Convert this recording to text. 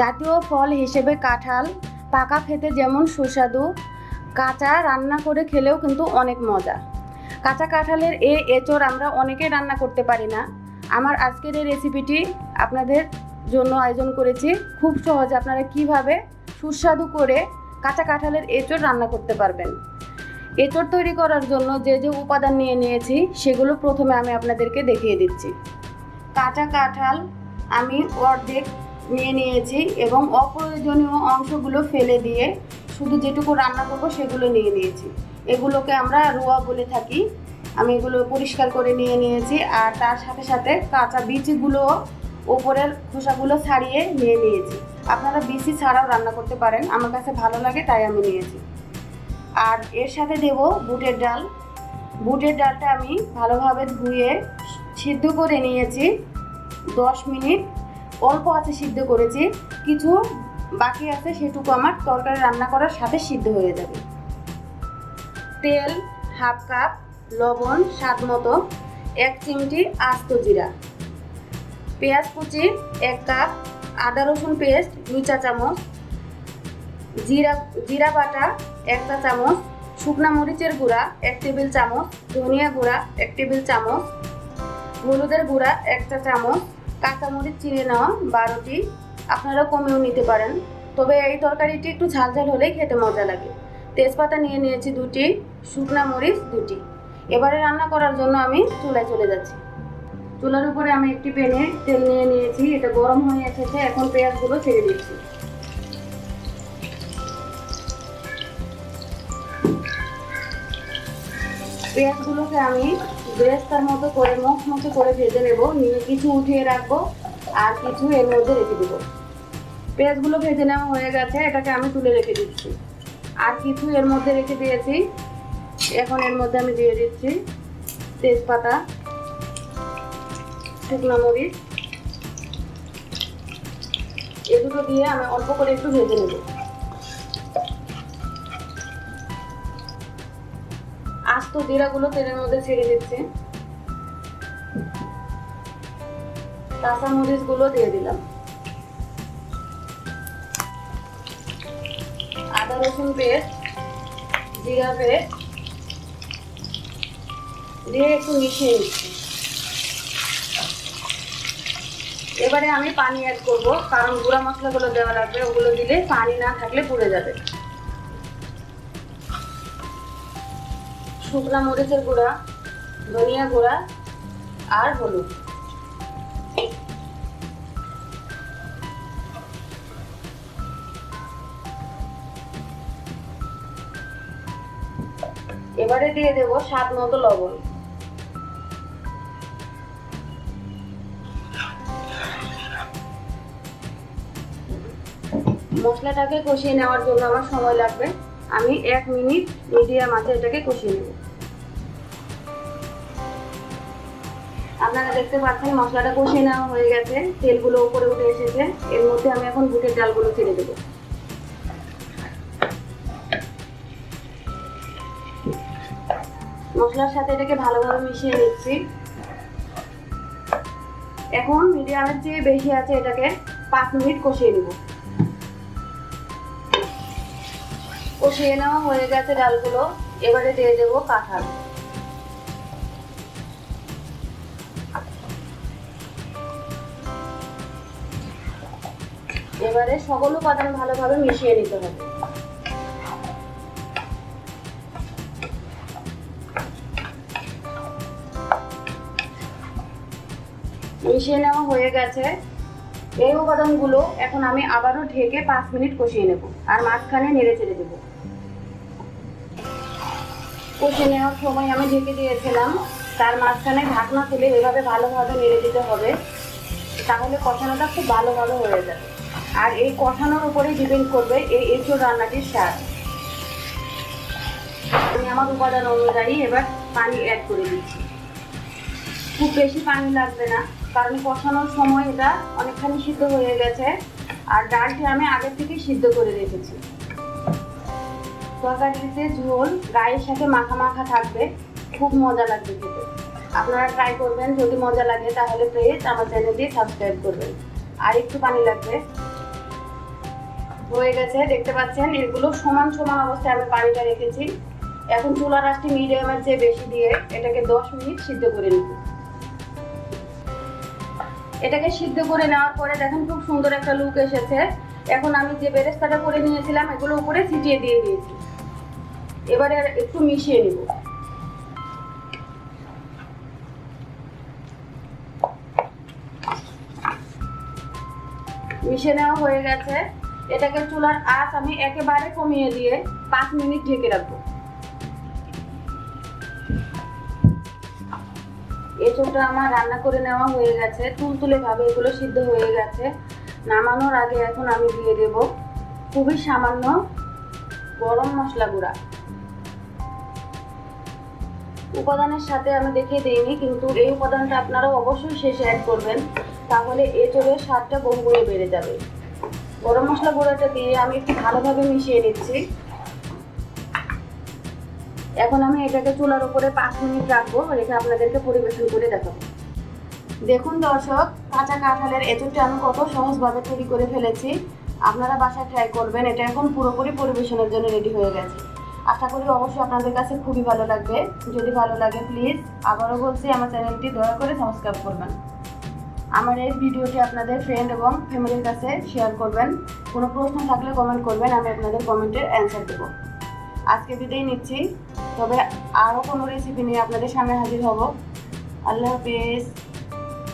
জাতীয় ফল হিসেবে কাঁঠাল পাকা খেতে যেমন সুস্বাদু, কাঁচা রান্না করে খেলেও কিন্তু অনেক মজা। কাঁচা কাঁঠালের এ এঁচড় আমরা অনেকেই রান্না করতে পারি না। আমার আজকের এই রেসিপিটি আপনাদের জন্য আয়োজন করেছি। খুব সহজে আপনারা কীভাবে সুস্বাদু করে কাঁচা কাঁঠালের এঁচড় রান্না করতে পারবেন। এঁচড় তৈরি করার জন্য যে যে উপাদান নিয়ে নিয়েছি, সেগুলো প্রথমে আমি আপনাদেরকে দেখিয়ে দিচ্ছি। কাঁচা কাঁঠাল আমি অর্ধেক নিয়ে নিয়েছি এবং অপ্রয়োজনীয় অংশগুলো ফেলে দিয়ে শুধু যেটুকু রান্না করব সেগুলো নিয়ে নিয়েছি। এগুলোকে আমরা রোয়া বলে থাকি। আমি এগুলো পরিষ্কার করে নিয়ে নিয়েছি আর তার সাথে সাথে কাঁচা বিচিগুলো ওপরের খোসাগুলো ছাড়িয়ে নিয়ে নিয়েছি। আপনারা বিচি ছাড়াও রান্না করতে পারেন, আমার কাছে ভালো লাগে তাই আমি নিয়েছি। আর এর সাথে দেব বুটের ডাল। বুটের ডালটা আমি ভালোভাবে ধুয়ে সিদ্ধ করে নিয়েছি দশ মিনিট অল্প আছে সিদ্ধ করেছি, কিছু বাকি আছে সেটুকু আমার তরকারি রান্না করার সাথে সিদ্ধ হয়ে যাবে। তেল, হাফ কাপ লবণ স্বাদ মতো, এক চিমটি আস্ত জিরা, পেঁয়াজ কুচি, এক কাপ আদা রসুন পেস্ট, দুই চা চামচ, জিরা জিরা বাটা, এক চা চামচ, শুকনা মরিচের গুঁড়া, এক টেবিল চামচ, ধনিয়া গুঁড়া, এক টেবিল চামচ, হলুদের গুঁড়া, এক চা চামচ কাঁচামরিচ চিড়ে নেওয়া বারোটি আপনারা কমেও নিতে পারেন। তবে এই তরকারিটি একটু ঝাল ঝাল হলেই খেতে মজা লাগে। তেজপাতা নিয়ে নিয়েছি দুটি, শুকনা মরিচ দুটি। এবারে রান্না করার জন্য আমি চুলায় চলে যাচ্ছি। চুলার উপরে আমি একটি প্যানে তেল নিয়ে নিয়েছি, এটা গরম হয়ে এসেছে, এখন পেঁয়াজগুলো ছেড়ে দিচ্ছি। পেঁয়াজগুলোকে আমি বেরেস্তার মতো করে মুখ মুখে করে ভেজে নেব। নিয়ে কিছু উঠিয়ে রাখব আর কিছু এর মধ্যে রেখে দেবো। পেঁয়াজগুলো ভেজে নেওয়া হয়ে গেছে, এটাকে আমি তুলে রেখে দিচ্ছি। আর কিছু এর মধ্যে রেখে দিয়েছি। এখন এর মধ্যে আমি দিয়ে দিচ্ছি তেজপাতা, শুকনো মরিচ। এগুলো দিয়ে আমি অল্প করে একটু ভেজে নেব। আস্ত জিরাগুলো তেলের মধ্যে ছেড়ে দিচ্ছি। কাঁচা দিয়ে দিলাম। আদা, রসুন পেস্ট জিরা পেস্ট দিয়ে একটু মিশিয়ে নিচ্ছি। এবারে আমি পানি অ্যাড করব, কারণ গুঁড়া মশলাগুলো দেওয়া লাগবে, ওগুলো দিলে পানি না থাকলে পুড়ে যাবে। শুকনা মরিচের গুঁড়া, ধনিয়া গুঁড়া আর হলুদ। এবারে দিয়ে দেবো স্বাদ মতো লবণ। মশলাটাকে কষিয়ে নেওয়ার জন্য আমার সময় লাগবে। আমি এক মিনিট মিডিয়াম আছে এটাকে কষিয়ে নেব। আপনারা দেখতে পাচ্ছেন, মশলাটা কষিয়ে নেওয়া হয়ে গেছে। তেলগুলো উপরে উঠে এসেছে। এর মধ্যে আমি এখন বুটের ডালগুলো ছেড়ে দেবো। মশলার সাথে এটাকে ভালোভাবে মিশিয়ে নিচ্ছি। এখন মিডিয়ামের চেয়ে বেশি আছে এটাকে পাঁচ মিনিট কষিয়ে নেব। কষিয়ে নেওয়া হয়ে গেছে ডালগুলো। এবারে দিয়ে দেবো কাঁঠাল। এবারে সকল উপাদান ভালোভাবে মিশিয়ে নিতে হবে। মিশিয়ে নেওয়া হয়ে গেছে। এই উপাদানগুলো এখন আমি আবারও ঢেকে পাঁচ মিনিট কষিয়ে নেব। আর মাঝখানে নেড়ে চেড়ে দেবো। কষিয়ে নেওয়ার সময় আমি ঢেকে দিয়েছিলাম। তার মাঝখানে ঢাকনা তুলে এভাবে ভালোভাবে নেড়ে দিতে হবে। তাহলে কষানোটা খুব ভালোভাবে হয়ে যাবে। আর এই কষানোর উপরেই ডিপেন্ড করবে এই এঁচুর রান্নাটির স্বাদ। আমি আমার উপাদান অনুযায়ী এবার পানি অ্যাড করে দিচ্ছি। খুব বেশি পানি লাগবে না, কারণ কষানোর সময় এটা অনেকখানি সিদ্ধ হয়ে গেছে। আর ডালটি আমি আগে থেকে সিদ্ধ করে রেখেছি। তরকারিতে ঝোল গায়ের সাথে মাখা মাখা থাকবে। খুব মজা লাগবে খেতে। আপনারা ট্রাই করবেন, যদি মজা লাগে তাহলে প্লিজ আমার চ্যানেলটি সাবস্ক্রাইব করবেন। আর একটু পানি লাগবে। হয়ে গেছে, দেখতে পাচ্ছেন, এগুলো সমান সমান অবস্থায় আমি পানিটা রেখেছি। এখন চুলার আঁচটি মিডিয়ামের চেয়ে বেশি দিয়ে এটাকে দশ মিনিট সিদ্ধ করে নেব। এটাকে সিদ্ধ করে নেওয়ার পরে দেখেন খুব সুন্দর একটা লুক এসেছে। এখন আমি যে বেরেস্তাটা করে নিয়েছিলাম, এগুলো উপরে ছিটিয়ে দিয়ে দিয়েছি। এবারে একটু মিশিয়ে নেব। মিশে নেওয়া হয়ে গেছে। এটাকে চুলার আঁচ আমি একেবারে কমিয়ে দিয়ে পাঁচ মিনিট ঢেকে রাখব। এঁচোড়টা আমার রান্না করে নেওয়া হয়ে গেছে। তুলতুলে ভাবে এগুলো সিদ্ধ হয়ে গেছে। নামানোর আগে এখন আমি দিয়ে দেব খুবই সামান্য গরম মশলা গুঁড়া। উপাদানের সাথে আমি দেখিয়ে দিইনি, কিন্তু এই উপাদানটা আপনারা অবশ্যই শেষে অ্যাড করবেন। তাহলে এঁচোড়ের স্বাদটা বহুগুণে বেড়ে যাবে। গরম মশলা গুঁড়োটা দিয়ে আমি একটু ভালোভাবে মিশিয়ে নিচ্ছি। এখন আমি এটাকে চুলার উপরে পাঁচ মিনিট রাখব, রেখে আপনাদেরকে পরিবেশন করে দেখাবো। দেখুন দর্শক, কাঁচা কাঁঠালের এঁচোড়টা আমি কত সহজভাবে তৈরি করে ফেলেছি। আপনারা বাসায় ট্রাই করবেন, এটা এখন পুরোপুরি পরিবেশনের জন্য রেডি হয়ে গেছে। আশা করি অবশ্যই আপনাদের কাছে খুবই ভালো লাগবে। যদি ভালো লাগে প্লিজ আবারও বলছি, আমার চ্যানেলটি দয়া করে সাবস্ক্রাইব করবেন। আমার এই ভিডিওটি আপনাদের ফ্রেন্ড এবং ফ্যামিলির কাছে শেয়ার করবেন। কোনো প্রশ্ন থাকলে কমেন্ট করবেন, আমি আপনাদের কমেন্টের অ্যান্সার দেবো। আজকে বিদায় নিচ্ছি। তবে আরও কোনো রেসিপি নিয়ে আপনাদের সামনে হাজির হব। আল্লাহ হাফিজ।